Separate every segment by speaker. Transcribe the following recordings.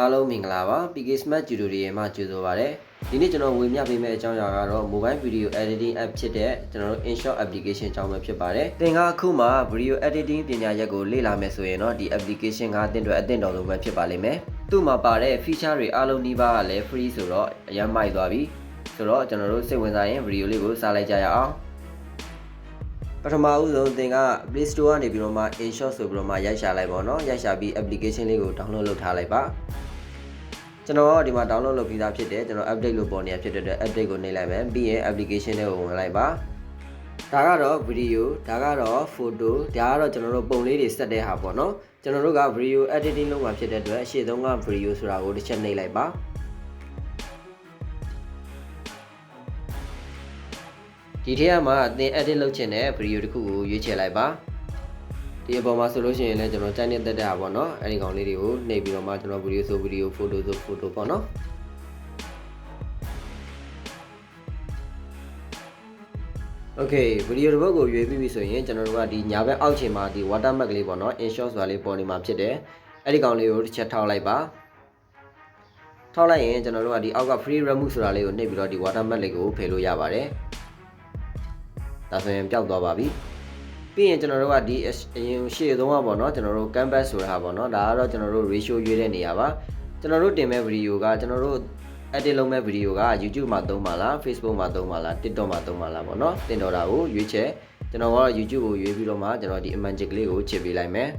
Speaker 1: အားလုံးမင်္ဂလာပါ PK Smart Tutorial မှာကြိုဆိုပါရစေဒီနေ့ကျွန်တော်ဝေမျှပေးမယ့်အကြောင်းအရာကတော့ Mobile Video Editing App ဖြစ်တဲ့ကျွန်တော်တို့ InShot Application အကြောင်းပဲဖြစ်ပါတယ်သင်ကအခုမှ Video Editing ပညာရပ်ကိုလေ့လာမယ်ဆိုရင်တော့ဒီ application ကသင်တို့အသင့်တော်ဆုံးပဲဖြစ်ပါလိမ့်မယ်သူ့မှာပါတဲ့ feature တွေအားလုံးနှီးပါးကလည်း free ဆိုတော့အရင်မိုက်သွားပြီဆိုတော့ကျွန်တော်တို့စိတ်ဝင်စားရင် video လေးကိုစားလိုက်ကြရအောင်ပထမဦးဆုံးသင်က Play Store ကနေပြီးတော့မှ InShot ဆိုပြီးတော့မှရိုက်ရှာလိုက်ပါတော့ရိုက်ရှာပြီး application လေးကို download လုပ်ထားလိုက်ပါ ကျွန်တော်ဒီမှာ download လုပ်ပြီးသားဖြစ်တယ်ကျွန်တော် update လုပ်ပေါ်နေရဖြစ်တဲ့အတွက် update ကိုနှိပ်လိုက်မယ်ပြီးရင် application တွေကိုဝင်လိုက်ပါဒါကတော့ video ဒါကတော့ photo ဒါကတော့ကျွန်တော်တို့ပုံလေးတွေစက်တဲ့ဟာပေါ့နော်ကျွန်တော်တို့က video editing လုပ်မှာဖြစ်တဲ့အတွက်အရှိဆုံးက video ဆိုတာကိုတစ်ချက်နှိပ်လိုက်ပါဒီထဲမှာအသင် edit လုပ်ချင်တဲ့ video တစ်ခုကိုရွေးချယ်လိုက်ပါ ဒီအပေါ်မှာဆိုလို့ရှိရင်လည်းကျွန်တော်ကြိုက်နေတဲ့တက်တာပေါ့နော်အဲ့ဒီကောင်လေးတွေကိုနှိပ်ပြီးတော့မှကျွန်တော် video ဆို video photo ဆို photo ပေါ့နော် Okay ဗီဒီယိုတစ်ပုဒ်ကိုရွေးပြီးပြီဆိုရင်ကျွန်တော်တို့ကဒီညာဘက်အောက်ခြေမှာဒီ watermark ကလေးပေါ့နော် InShot ဆိုတာလေးပေါ်နေမှာဖြစ်တယ်အဲ့ဒီကောင်လေးကိုတစ်ချက်ထောက်လိုက်ပါထောက်လိုက်ရင်ကျွန်တော်တို့ကဒီအောက်က free remove ဆိုတာလေးကိုနှိပ်ပြီးတော့ဒီ watermark လေးကိုဖယ်လို့ရပါတယ်ဒါဆိုရင်ပျောက်သွားပါပြီ ပြီးရင်ကျွန်တော်တို့ကဒီအရင်ရှေ့ဆုံးကပေါ့နော်ကျွန်တော်တို့ canvas ဆိုတာပေါ့နော်ဒါကတော့ကျွန်တော်တို့ ratio ရွေးတဲ့နေရာပါကျွန်တော်တို့တင်မဲ့ဗီဒီယိုကကျွန်တော်တို့ edit လုပ်မဲ့ဗီဒီယိုက YouTube မှာသုံးပါလား Facebook မှာသုံးပါလား TikTok မှာသုံးပါလားပေါ့နော်တင်တော်တာကိုရွေးချယ်ကျွန်တော်ကတော့ YouTube ကိုရွေးပြီးတော့မှကျွန်တော်ဒီ image ကလေးကိုချစ်ပေးလိုက်မယ်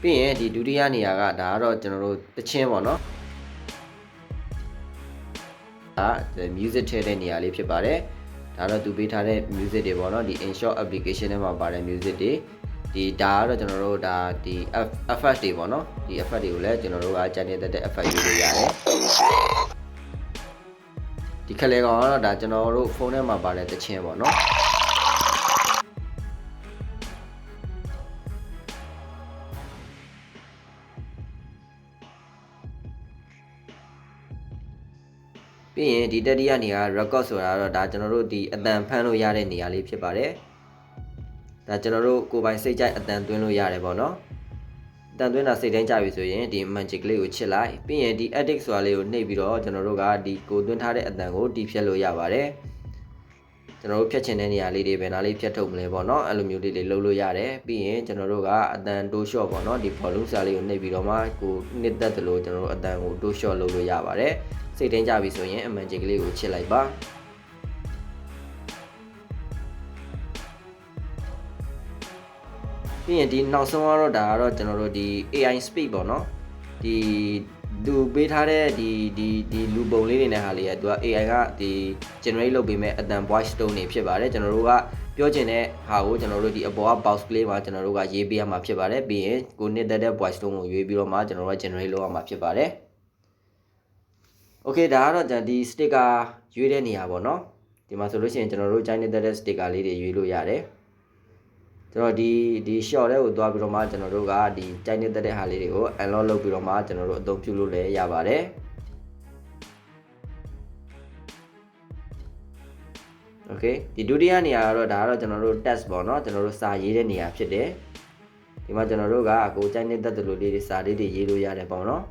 Speaker 1: ပြီးရင်ဒီဒုတိယနေရာကဒါကတော့ကျွန်တော်တို့တချင်းပေါ့နော် ဒါ music ထည့်တဲ့နေရာလေးဖြစ်ပါတယ်ဒါတော့သူပေးထားတဲ့ music တွေပေါ့နော်ဒီ InShot application ထဲမှာပါတဲ့ music တွေဒီဒါကတော့ကျွန်တော်တို့ဒါဒီ effect တွေပေါ့နော်ဒီ effect တွေကိုလည်းကျွန်တော်တို့ကကြံနေတဲ့တဲ့ effect ယူလို့ရတယ်ဒီခက်လေကောင်ကတော့ဒါကျွန်တော်တို့ဖုန်းထဲမှာပါတဲ့တခြင်းပေါ့နော် ပြီးရင်ဒီတတိယနေရာ record ဆိုတာတော့ဒါကျွန်တော်တို့ဒီအတန်ဖမ်းလို့ရတဲ့နေရာလေးဖြစ်ပါတယ်ဒါကျွန်တော်တို့ကိုယ်ပိုင်စိတ်ကြိုက်အတန်သွင်းလို့ရတယ်ပေါ့နော်အတန်သွင်းတာစိတ်တိုင်းကြပြီဆိုရင်ဒီ magic လေးကိုချစ်လိုက်ပြီးရင်ဒီ edit ဆိုတာလေးကိုနှိပ်ပြီးတော့ကျွန်တော်တို့ကဒီကိုသွင်းထားတဲ့အတန်ကိုတီးဖြတ်လို့ရပါတယ် ကျွန်တော်တို့ဖြတ်ချင်တဲ့နေရာလေးတွေဘယ်နာလေးဖြတ်ထုတ်မလဲပေါ့နော်အဲ့လိုမျိုးလေးတွေလုပ်လို့ရတယ်ပြီးရင်ကျွန်တော်တို့ကအတန်တိုးလျှော့ပေါ့နော်ဒီ volume စာလေးကိုနှိပ်ပြီးတော့မှကိုနှစ်သက်တယ်လို့ကျွန်တော်တို့အတန်ကိုတိုးလျှော့လုပ်လို့ရပါတယ်စိတ်တိုင်းကြပြီဆိုရင်အမှန်ကြီးကလေးကိုချစ်လိုက်ပါပြီးရင်ဒီနောက်ဆုံးကတော့ဒါကတော့ကျွန်တော်တို့ဒီ AI speed ပေါ့နော်ဒီ သူပေးထားတဲ့ဒီဒီဒီလူပုံလေးတွေနဲ့ဟာလေးကသူက AI ကဒီ generate လုပ်ပေးမဲ့အတန် voice tone တွေဖြစ်ပါတယ်ကျွန်တော်တို့ကပြောချင်တဲ့ဟာကိုကျွန်တော်တို့ဒီအပေါ်က box play မှာကျွန်တော်တို့ကရေးပေးရမှာဖြစ်ပါတယ်ပြီးရင်ကိုနှစ်သက်တဲ့ voice tone ကိုရွေးပြီးတော့မှကျွန်တော်တို့က generate လုပ်ရမှာဖြစ်ပါတယ် Okay ဒါကတော့ဒီ sticker ရွေးတဲ့နေရာပေါ့နော်ဒီမှာဆိုလို့ရှိရင်ကျွန်တော်တို့ join နေတဲ့ sticker လေးတွေရွေးလို့ရတယ် ကျွန်တော်ဒီဒီ short လေးကိုသွားပြီးတော့မှကျွန်တော်တို့ကဒီ Chinese တဲ့ဟာလေးတွေကို unlock လုပ်ပြီးတော့မှကျွန်တော်တို့အသုံးပြုလို့လည်းရပါတယ်โอเคဒီဒုတိယနေရာကတော့ဒါကတော့ကျွန်တော်တို့ test ပေါ့เนาะကျွန်တော်တို့စာရေးတဲ့နေရာဖြစ်တယ်ဒီမှာကျွန်တော်တို့ကအကိုကြိုက်နေတဲ့တလူလေးတွေစာလေးတွေရေးလို့ရတယ်ပေါ့เนาะ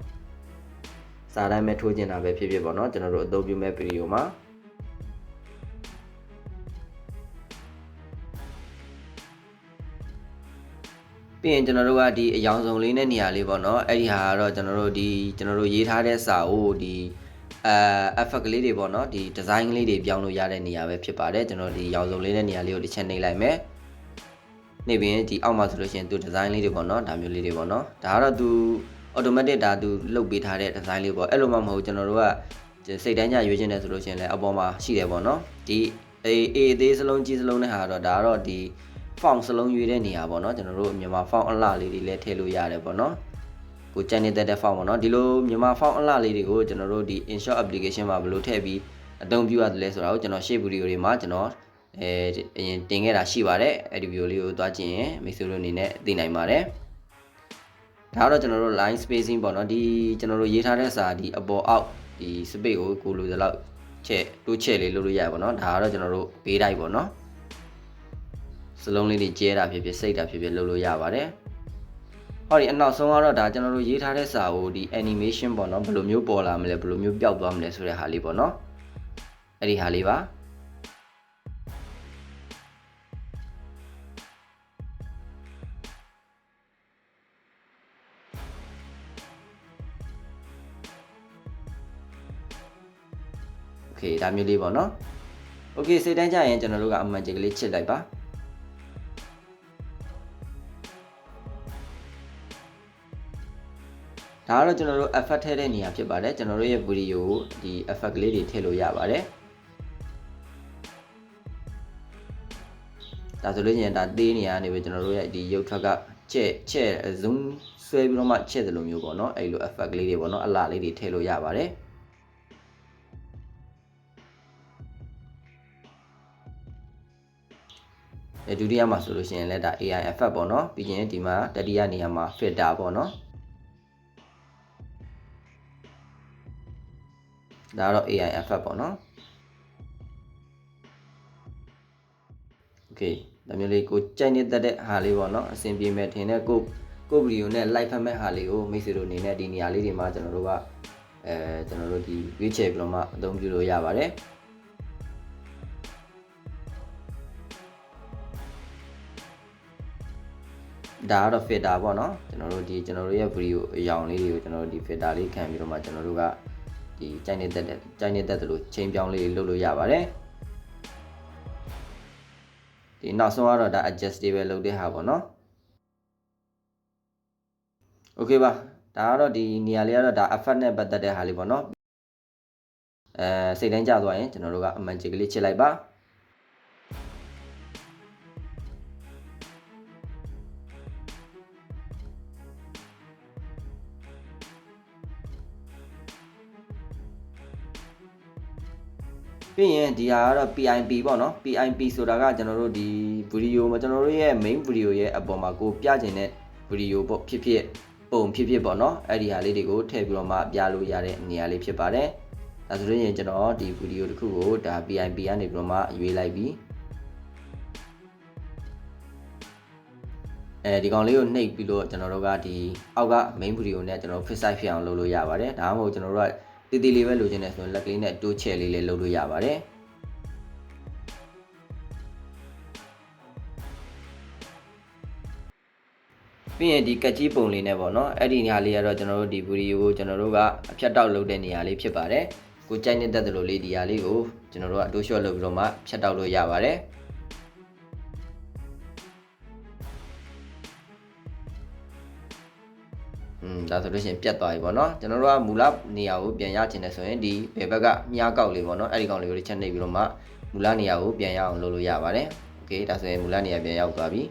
Speaker 1: စာတိုင်းပဲထိုးကျင်တာပဲဖြစ်ဖြစ်ပေါ့เนาะကျွန်တော်တို့အသုံးပြုမဲ့ဗီဒီယိုမှာ ပြီးရင်ကျွန်တော်တို့ကဒီအယောင်ဆောင်လေးနဲ့နေရာလေးပေါ့နော်အဲ့ဒီဟာကတော့ကျွန်တော်တို့ဒီကျွန်တော်တို့ရေးထားတဲ့စာအိုးဒီအဲ effect ကလေးတွေပေါ့နော်ဒီ design ကလေးတွေပြောင်းလို့ရတဲ့နေရာပဲဖြစ်ပါတယ်ကျွန်တော်ဒီရောင်စုံလေးတဲ့နေရာလေးကိုတစ်ချက်နှိပ်လိုက်မယ်နေပြီးရင်ဒီအောက်မှာဆိုလို့ရှိရင်သူ design လေးတွေပေါ့နော်ဒါမျိုးလေးတွေပေါ့နော်ဒါကတော့သူ automatic ဒါသူလုတ်ပေးထားတဲ့ design လေးပေါ့အဲ့လိုမှမဟုတ်ကျွန်တော်တို့ကစိတ်တိုင်းကြရွေးချင်တယ်ဆိုလို့ရှိရင်လည်းအပေါ်မှာရှိတယ်ပေါ့နော်ဒီ A A သေးစလုံးကြီးစလုံးတဲ့ဟာတော့ဒါကတော့ဒီ font စလုံးရွေးတဲ့နေရာပေါ့နော်ကျွန်တော်တို့မြန်မာ font အလှလေးတွေလည်းထည့်လို့ရတယ်ပေါ့နော်ကိုကြံနေတဲ့ font ပေါ့နော်ဒီလိုမြန်မာ font အလှလေးတွေကိုကျွန်တော်တို့ဒီ InShot application မှာဘယ်လိုထည့်ပြီးအသုံးပြုရတယ်လဲဆိုတာကိုကျွန်တော် shape video တွေမှာကျွန်တော်အဲအရင်တင်ခဲ့တာရှိပါတယ်အဲ့ဒီ video လေးကိုသွားကြည့်ရင်မိတ်ဆွေတို့အနေနဲ့သိနိုင်ပါတယ်ဒါကတော့ကျွန်တော်တို့ line spacing ပေါ့နော်ဒီကျွန်တော်တို့ရေးထားတဲ့စာဒီအပေါ်အောက်ဒီ space ကိုကိုလိုသလောက်ချက်တိုးချက်လေးလုပ်လို့ရပါတော့နော်ဒါကတော့ကျွန်တော်တို့ဘေးတိုက်ပေါ့နော် စလုံးလေးတွေကျဲတာဖြစ်ဖြစ်စိတ်တာဖြစ်ဖြစ်လုပ်လို့ရပါတယ်ဟောဒီအနောက်ဆုံးကတော့ဒါကျွန်တော်တို့ရေးထားတဲ့စာကိုဒီ animation ပေါ့နော်ဘယ်လိုမျိုးပေါ်လာမလဲဘယ်လိုမျိုးပျောက်သွားမလဲဆိုတဲ့ဟာလေးပေါ့နော်အဲ့ဒီဟာလေးပါโอเคဒါမျိုးလေးပေါ့နော်โอเคစိတ်တန်းကြရင်ကျွန်တော်တို့ကအမှန်ကြိတ်ကလေးချစ်လိုက်ပါ ဒါကတော့ကျွန်တော်တို့ effect ထည့်တဲ့နေရာဖြစ်ပါတယ်ကျွန်တော်တို့ရဲ့ video ကိုဒီ effect ကလေးတွေထည့်လို့ရပါတယ်ဒါဆိုလို့ရှိရင်ဒါသေးနေရနေပြီကျွန်တော်တို့ရဲ့ဒီရုပ်ထွက်ကချက်ချက် zoom ဆွဲပြီးတော့မှချက်တယ်လို့မျိုးပေါ့နော်အဲ့လို effect ကလေးတွေပေါ့နော်အလားလေးတွေထည့်လို့ရပါတယ်အဲဒုတိယမှာဆိုလို့ရှိရင်လည်းဒါ AI effect ပေါ့နော်ပြီးရင်ဒီမှာတတိယနေရာမှာ filter ပေါ့နော် ဒါကတော့ AI effect ပေါ့နော် Okay ဒါမျိုးလေးကိုကြိုက်နေတတ်တဲ့ဟာလေးပေါ့နော်အဆင်ပြေမဲ့ထင်တဲ့ကိုကိုဗီဒီယိုနဲ့ live ဖတ်မဲ့ဟာလေးကိုမိတ်ဆွေတို့အနေနဲ့ဒီနေရာလေးတွေမှာကျွန်တော်တို့ကအဲကျွန်တော်တို့ဒီရွေးချယ်ပြီးတော့မှအသုံးပြုလို့ရပါတယ်ဒါကတော့ filter ပေါ့နော်ကျွန်တော်တို့ဒီကျွန်တော်တို့ရဲ့ video အယောင်လေးတွေကိုကျွန်တော်တို့ဒီ filter လေးခံပြီးတော့မှကျွန်တော်တို့က ဒီကြိုက်နေတတ်တဲ့ကြိုက်နေတတ်တယ်လို့ချိန်ပြောင်းလေးလုပ်လို့ရပါတယ်ဒီနောက်ဆုံးကတော့ဒါ adjustable လုပ်တဲ့ဟာပေါ့နော် okay ပါဒါကတော့ဒီနေရာလေးကတော့ဒါ effect နဲ့ပတ်သက်တဲ့ဟာလေးပေါ့နော်အဲစိတ်တိုင်းကြသွားရင်ကျွန်တော်တို့ကအမှန်ချစ်ကလေးချစ်လိုက်ပါ ပြီးရင်ဒီဟာကတော့ PIP ပေါ့နော် PIP ဆိုတာကကျွန်တော်တို့ဒီ video မှာကျွန်တော်တို့ရဲ့ main video ရဲ့အပေါ်မှာကိုပြချင်တဲ့ video ပေါ့ဖြစ်ဖြစ်ပုံဖြစ်ဖြစ်ပေါ့နော်အဲ့ဒီဟာလေးတွေကိုထည့်ပြီးတော့မှပြလို့ရတဲ့နေရာလေးဖြစ်ပါတယ်ဒါဆိုရင်ကျွန်တော်ဒီ video တစ်ခုကိုဒါ PIP ကနေပြီးတော့မှရွေးလိုက်ပြီးအဲဒီကောင်လေးကိုနှိပ်ပြီးတော့ကျွန်တော်တို့ကဒီအောက်က main video နဲ့ကျွန်တော် fit size ဖြစ်အောင်လုပ်လို့ရပါတယ်ဒါမှမဟုတ်ကျွန်တော်တို့က တည်တည်လေးပဲလိုချင်တယ်ဆိုရင်လက်ကလေးနဲ့တိုးချဲ့လေးလေးလုပ်လို့ရပါတယ်ပြီးရင်ဒီကက်ကြီးပုံလေးနဲ့ပေါ့နော်အဲ့ဒီနေရာလေးကတော့ကျွန်တော်တို့ဒီဗီဒီယိုကိုကျွန်တော်တို့ကအဖြတ်တောက်လုပ်တဲ့နေရာလေးဖြစ်ပါတယ်ကိုကြိုက်နေတဲ့တလို့လေးဒီဟာလေးကိုကျွန်တော်တို့ကအတိုးရှော့လုပ်ပြီးတော့မှဖြတ်တောက်လို့ရပါတယ် อืมဒါဆိုလို့ရှိရင်ပြတ်သွားပြီပေါ့နော်ကျွန်တော်တို့ကမူလနေရာကိုပြန်ရချင်တယ်ဆိုရင်ဒီဘယ်ဘက်ကမြားကောက်လေးပေါ့နော်အဲ့ဒီကောင်လေးကိုချက်နှိပ်ပြီးတော့မှမူလနေရာကိုပြန်ရအောင်လုပ်လို့ရပါတယ်โอเคဒါဆိုရင်မူလနေရာပြန်ရောက်သွားပြီ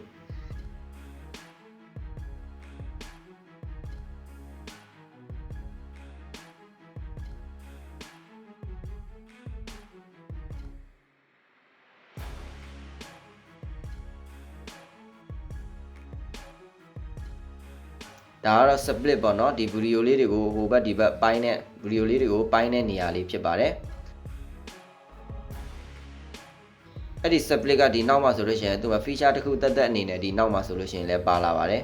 Speaker 1: ဒါကတော့ split ပေါ့နော်ဒီဗီဒီယိုလေးတွေကိုဟိုဘက်ဒီဘက်ပိုင်းတဲ့ဗီဒီယိုလေးတွေကိုပိုင်းတဲ့နေရာလေးဖြစ်ပါတယ်အဲ့ဒီ split ကဒီနောက်မှာဆိုလို့ရှိရင်သူက feature တစ်ခုတက်တက်အနေနဲ့ဒီနောက်မှာဆိုလို့ရှိရင်လည်းပါလာပါတယ်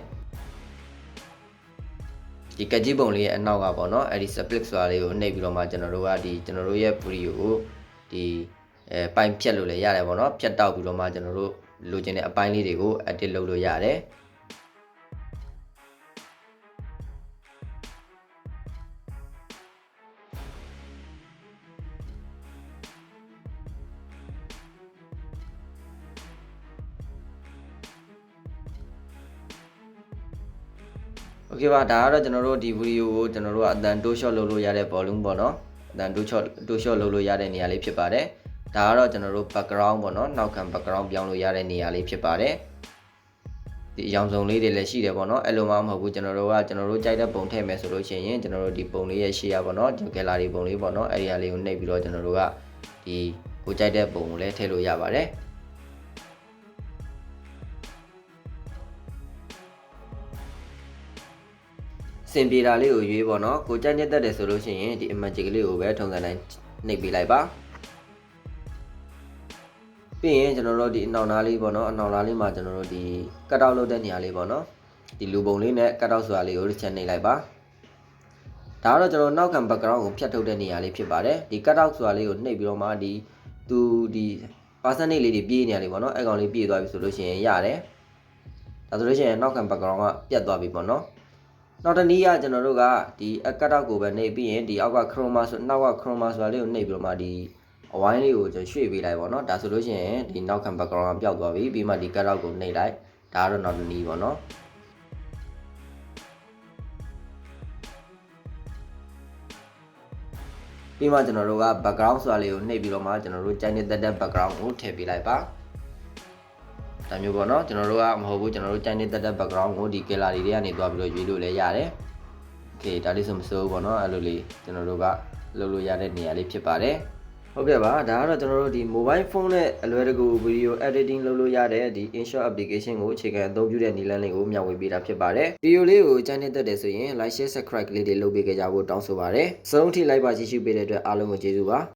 Speaker 1: ဒီကကြီးပုံလေးရဲ့အနောက်ကပေါ့နော်အဲ့ဒီ split ဆိုတာလေးကိုနှိပ်ပြီးတော့မှကျွန်တော်တို့ကဒီကျွန်တော်တို့ရဲ့ video ကိုဒီအဲပိုင်းဖြတ်လို့လည်းရတယ်ပေါ့နော်ဖြတ်တောက်ပြီးတော့မှကျွန်တော်တို့လိုချင်တဲ့အပိုင်းလေးတွေကို edit လုပ်လို့ရတယ် โอเคပါဒါကတော့ကျွန်တော်တို့ဒီဗီဒီယိုကိုကျွန်တော်တို့ကအတန်တိုးရှော့လုပ်လို့ရတဲ့ volume ပေါ့နော်အတန်တိုးရှော့တိုးရှော့လုပ်လို့ရတဲ့နေရာလေးဖြစ်ပါတယ်ဒါကတော့ကျွန်တော်တို့ background ပေါ့နော်နောက်ခံ background ပြောင်းလို့ရတဲ့နေရာလေးဖြစ်ပါတယ်ဒီအယောင်စုံလေးတွေလည်းရှိတယ်ပေါ့နော်အဲ့လိုမှမဟုတ်ဘူးကျွန်တော်တို့ကကျွန်တော်တို့ကြိုက်တဲ့ပုံထည့်မယ်ဆိုလို့ရှိရင်ကျွန်တော်တို့ဒီပုံလေးရဲ့ရှေ့ရပေါ့နော်ဒီ gallery ပုံလေးပေါ့နော်အဲ့ဒီဟာလေးကိုနှိပ်ပြီးတော့ကျွန်တော်တို့ကဒီကိုကြိုက်တဲ့ပုံကိုလည်းထည့်လို့ရပါတယ် စင်ပြေတာလေးကိုရွေးပေါ့နော်ကိုကြိုက်နေတတ်တယ်ဆိုလို့ရှိရင်ဒီ emoji ကလေးကိုပဲထုံစံတိုင်းနှိပ်ပေးလိုက်ပါပြီးရင်ကျွန်တော်တို့ဒီအနောက်သားလေးပေါ့နော်အနောက်သားလေးမှာကျွန်တော်တို့ဒီကတ်အောက်လုပ်တဲ့နေရာလေးပေါ့နော်ဒီလူပုံလေးနဲ့ကတ်အောက်ဆိုတာလေးကိုတစ်ချက်နှိပ်လိုက်ပါဒါကတော့ကျွန်တော်နောက်ခံ background ကိုဖြတ်ထုတ်တဲ့နေရာလေးဖြစ်ပါတယ်ဒီ cut out ဆိုတာလေးကိုနှိပ်ပြီးတော့မှဒီသူဒီ percentage လေးတွေပြေးနေရလေးပေါ့နော်အဲ့ကောင်လေးပြေးသွားပြီဆိုလို့ရှိရင်ရတယ်ဒါဆိုလို့ရှိရင်နောက်ခံ background ကပြတ်သွားပြီပေါ့နော် နောက်တစ်နည်းကကျွန်တော်တို့ကဒီ cut out ကိုပဲနှိပ်ပြီးရင်ဒီအောက်က chroma ဆိုနောက်က chroma ဆိုတာလေးကိုနှိပ်ပြီးတော့မှဒီအဝိုင်းလေးကိုကျွန်တော်ရွှေ့ပေးလိုက်ပေါ့နော်ဒါဆိုလို့ရှိရင်ဒီနောက်ခံ background ကပျောက်သွားပြီပြီးမှဒီ cut out ကိုနှိပ်လိုက်ဒါကတော့နောက်တစ်နည်းပေါ့နော်ပြီးမှကျွန်တော်တို့က background ဆိုတာလေးကိုနှိပ်ပြီးတော့မှကျွန်တော်တို့ကြိုက်နေတဲ့ background ကိုထည့်ပေးလိုက်ပါ ဒါမျိုးပေါ့နော်ကျွန်တော်တို့ကမဟုတ်ဘူးကျွန်တော်တို့ကြိုက်နေတဲ့ background ကိုဒီ gallery တွေကနေသွားပြီးတော့ရွေးလို့လည်းရတယ် okay ဒါလေးဆိုမစိုးဘူးပေါ့နော်အဲ့လိုလေးကျွန်တော်တို့ကလုပ်လို့ရတဲ့နေရာလေးဖြစ်ပါတယ်ဟုတ်ကဲ့ပါဒါကတော့ကျွန်တော်တို့ဒီ mobile phone နဲ့အလွယ်တကူ video editing လုပ်လို့ရတဲ့ဒီ InShot application ကိုအခြေခံအသုံးပြုတဲ့နည်းလမ်းလေးကိုမျှဝေပေးတာဖြစ်ပါတယ်ဗီဒီယိုလေးကိုကြိုက်နေတဲ့တဲ့ဆိုရင် like share subscribe လေးတွေလုပ်ပေးကြဖို့တောင်းဆိုပါတယ်စုံထိလိုက်ပါကြည့်ရှုပေးတဲ့အတွက်အားလုံးကိုကျေးဇူးပါ